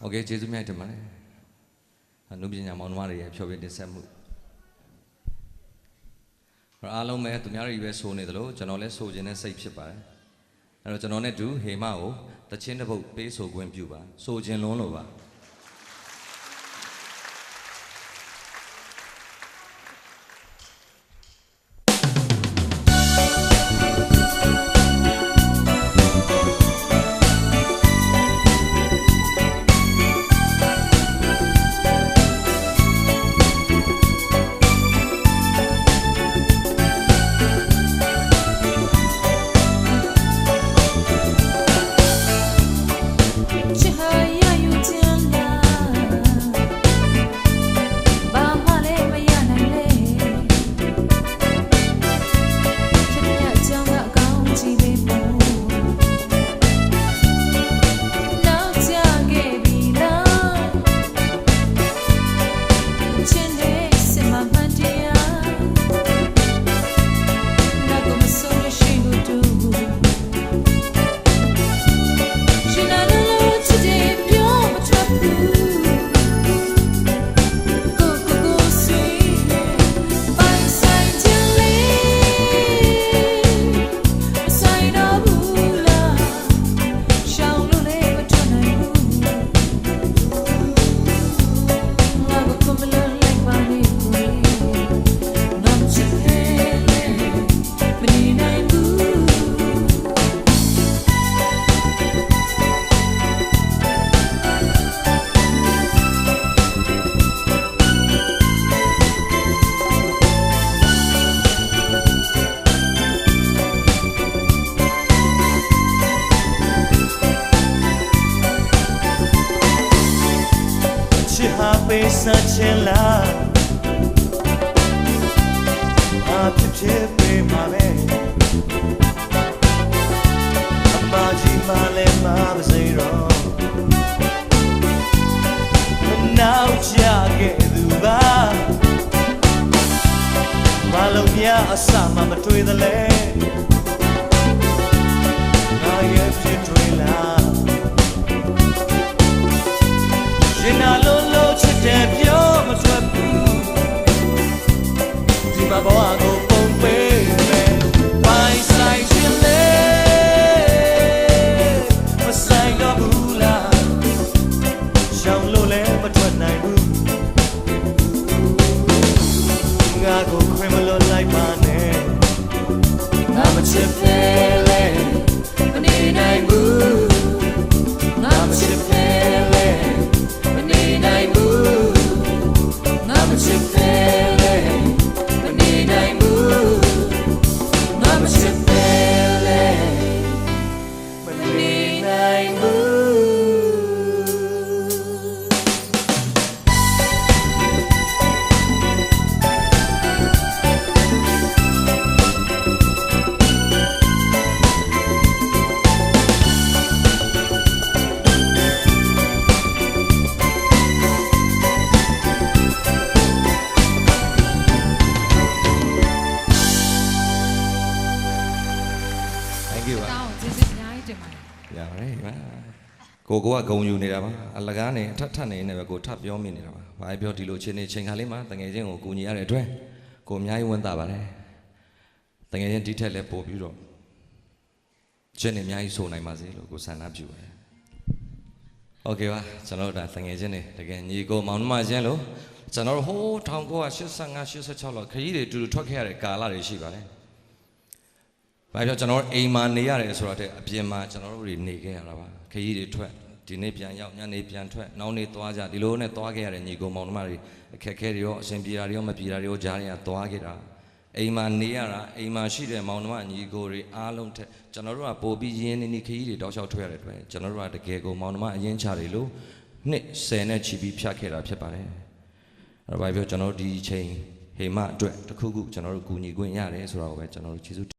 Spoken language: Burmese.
โอเคကျေးဇူးများတင်ပါတယ်အနုပညာမောင်နှမတွေရဲ့ဖြောပြတင်ဆက်မှုအားလုံးပဲသူများတွေပဲဆိုနေသလိုကျွန်တော်လည်းဆိုခြင်းနဲ့စိတ်ဖြစ်ပါတယ်အဲ့တော့ကျွန်တော်နဲ့တူဟေမကိုတချင်းတစ်ပုတ်ပေးဆိုခွင့်ပြုပါဆိုခြင်းလုံးလို့ပါ ဟာပေးစချင်လားအဖြစ်ဖြစ်ပေးမှာပဲအမကြီးမလည်းမပါစေတော့နောက်ကြခဲ့သူပါမလုံးများအစမှမတွေ့သလဲငါရဲ့ဖြစ်တွေ့လား thank you ပါ တောင်းကျေးဇူးအများကြီးတင်ပါတယ် ရပါတယ်ပါကိုကိုကဂုံယူနေတာပါအလကားနေအထက်ထက်နေနေပဲကိုထပ်ပြောမိနေတာပါဘာပဲပြောဒီလိုချင်းနေချိန်ခါလေးမှာတငယ်ချင်းကိုကူညီရတဲ့အတွက်ကိုအများကြီးဝန်တာပါတယ်တငယ်ချင်းဒီထက်လည်းပို့ပြီးတော့ချင်းနေအများကြီးဆိုနိုင်ပါစေလို့ကိုဆန္ဒပြုပါတယ်โอเคပါကျွန်တော်တို့ဒါတငယ်ချင်းနေတကယ်ညီကိုမောင်နှမချင်းလို့ကျွန်တော်တို့ဟိုး1985 86လောက်ခရီးတွေအတူတူထွက်ခဲ့ရတဲ့ကာလတွေရှိပါတယ်။ ဘာပြောကျွန်တော်တို့အိမ်မှာနေရတယ်ဆိုတော့တဲ့အပြင်မှာကျွန်တော်တို့တွေနေခဲ့ရတာပါ။ခရီးတွေထွက်ဒီနေ့ပြန်ရောက်ညနေပြန်ထွက်နောက်နေ့သွားကြဒီလိုနဲ့သွားခဲ့ရတဲ့ညီကိုမောင်နှမတွေအခက်အခဲတွေရောအဆင်ပြေတာတွေရောမပြေတာတွေရောကြားတွေကသွားခဲ့တာအိမ်မှာနေရတာအိမ်မှာရှိတဲ့မောင်နှမညီကိုတွေအားလုံးထက်ကျွန်တော်တို့ကပို့ပြီးရင်းနေနေခရီးတွေတောက်လျှောက်ထွက်ရတဲ့အတွက်ကျွန်တော်တို့ကတကယ်ကိုမောင်နှမအရင်ချတွေလို့နှစ်10နဲ့ချီပြီးဖြတ်ခဲ့တာဖြစ်ပါတယ်အဲ့တော့ဘာပြောကျွန်တော်တို့ဒီအချိန်ဟိမအတွက်တစ်ခုခုကျွန်တော်တို့ကူညီခွင့်ရတယ်ဆိုတော့ပဲကျွန်တော်တို့ကျေးဇူး